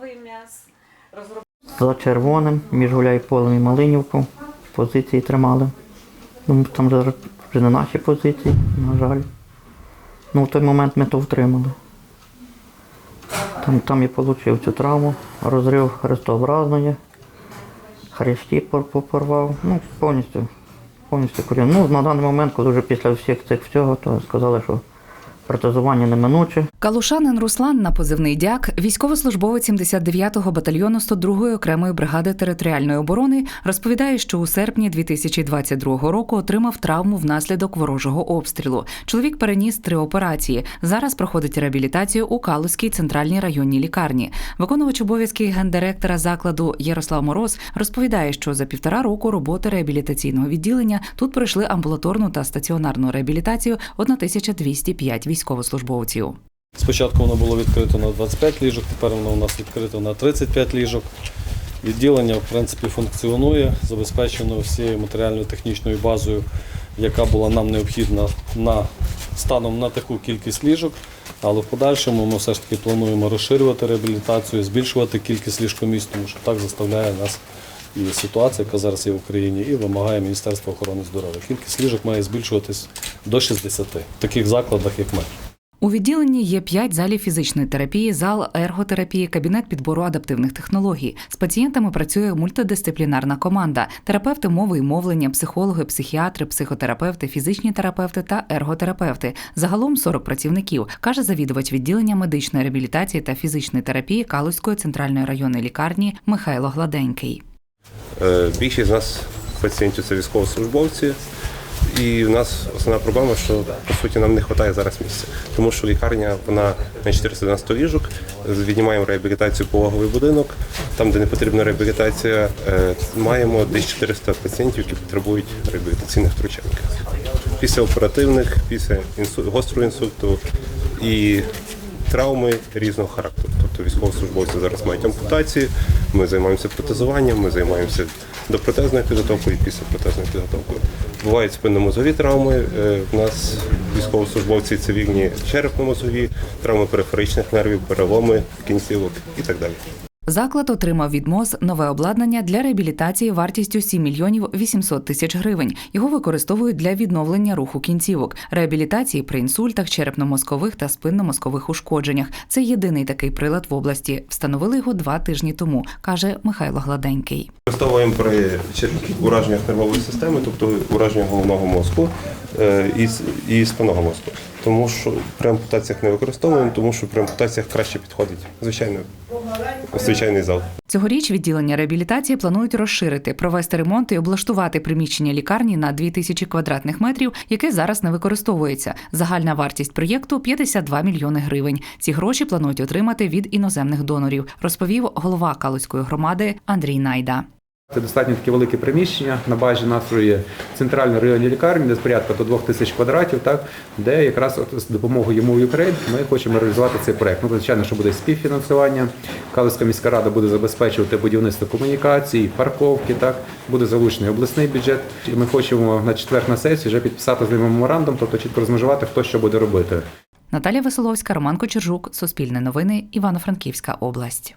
новий м'яс. Розробили За червоним, між Гуляйполем і Малинівком позиції тримали. Ну, там зараз вже не наші позиції, на жаль. Ну, в той момент ми то втримали. Там, там я отримав цю травму, розрив хрестообразної, хрещі пор- попорвав. Ну, повністю, повністю корінь. Ну, на даний момент, коли вже після всіх цих всього, то сказали, що протезування неминуче. Калушанин Руслан на позивний дяк, військовослужбовець 79-го батальйону 102-ї окремої бригади територіальної оборони, розповідає, що у серпні 2022 року отримав травму внаслідок ворожого обстрілу. Чоловік переніс три операції. Зараз проходить реабілітацію у Калузькій центральній районній лікарні. Виконувач обов'язки гендиректора закладу Ярослав Мороз розповідає, що за півтора року роботи реабілітаційного відділення тут пройшли амбулаторну та стаціонарну реабілітацію 1205 військовослужбовців. Спочатку воно було відкрито на 25 ліжок, тепер воно у нас відкрито на 35 ліжок. Відділення в принципі функціонує, забезпечено всією матеріально-технічною базою, яка була нам необхідна на станом на таку кількість ліжок. Але в подальшому ми все ж таки плануємо розширювати реабілітацію, збільшувати кількість ліжкомісць, тому що так заставляє нас ситуація, яка зараз є в Україні, і вимагає Міністерства охорони здоров'я. Кількість ліжок має збільшуватись до 60 в таких закладах, як ми. У відділенні є п'ять залів фізичної терапії, зал ерготерапії, кабінет підбору адаптивних технологій. З пацієнтами працює мультидисциплінарна команда: терапевти мови і мовлення, психологи, психіатри, психотерапевти, фізичні терапевти та ерготерапевти. Загалом 40 працівників, каже завідувач відділення медичної реабілітації та фізичної терапії Калузької центральної районної лікарні Михайло Гладенький. Е, Більшість з нас пацієнтів це військовослужбовці. І в нас основна проблема, що по суті нам не вистачає зараз місця, тому що лікарня вона на 490 ліжок. Віднімаємо реабілітацію пологовий будинок. Там, де не потрібна реабілітація, е, маємо десь 400 пацієнтів, які потребують реабілітаційних втручань. Після оперативних, після інсу- гострого інсульту і травми різного характеру. Тобто військовослужбовці зараз мають ампутації, ми займаємося протезуванням, ми займаємося допротезною підготовкою і післяпротезною підготовкою. Бувають спинномозові травми. е, У нас військовослужбовці цивільні черепно-мозові, травми периферичних нервів, переломи кінцівок і так далі. Заклад отримав від МОЗ нове обладнання для реабілітації вартістю 7 мільйонів 800 тисяч гривень. Його використовують для відновлення руху кінцівок, реабілітації при інсультах, черепно-мозкових та спинномозкових ушкодженнях. Це єдиний такий прилад в області. Встановили його два тижні тому, каже Михайло Гладенький. Використовуємо при ураженнях нервової системи, тобто ураження головного мозку е, і спинного мозку. Тому що при ампутаціях не використовуємо, тому що при ампутаціях краще підходить звичайно звичайний зал. Цьогоріч відділення реабілітації планують розширити, провести ремонт і облаштувати приміщення лікарні на 2000 квадратних метрів, яке зараз не використовується. Загальна вартість проєкту 52 мільйони гривень. Ці гроші планують отримати від іноземних донорів, розповів голова Калузької громади Андрій Найда. Це достатньо таке велике приміщення. На базі нашої центральної районної лікарні, десь порядка до 2 тисяч квадратів, так, де якраз от з допомогою Move Ukraine ми хочемо реалізувати цей проект. Ну, звичайно, що буде співфінансування. Калузька міська рада буде забезпечувати будівництво комунікацій, парковки, так, буде залучений обласний бюджет. І ми хочемо на четвер на сесії вже підписати з ними меморандум, тобто чітко розмежувати, хто що буде робити. Наталія Веселовська, Роман Кочержук, Суспільне новини, Івано-Франківська область.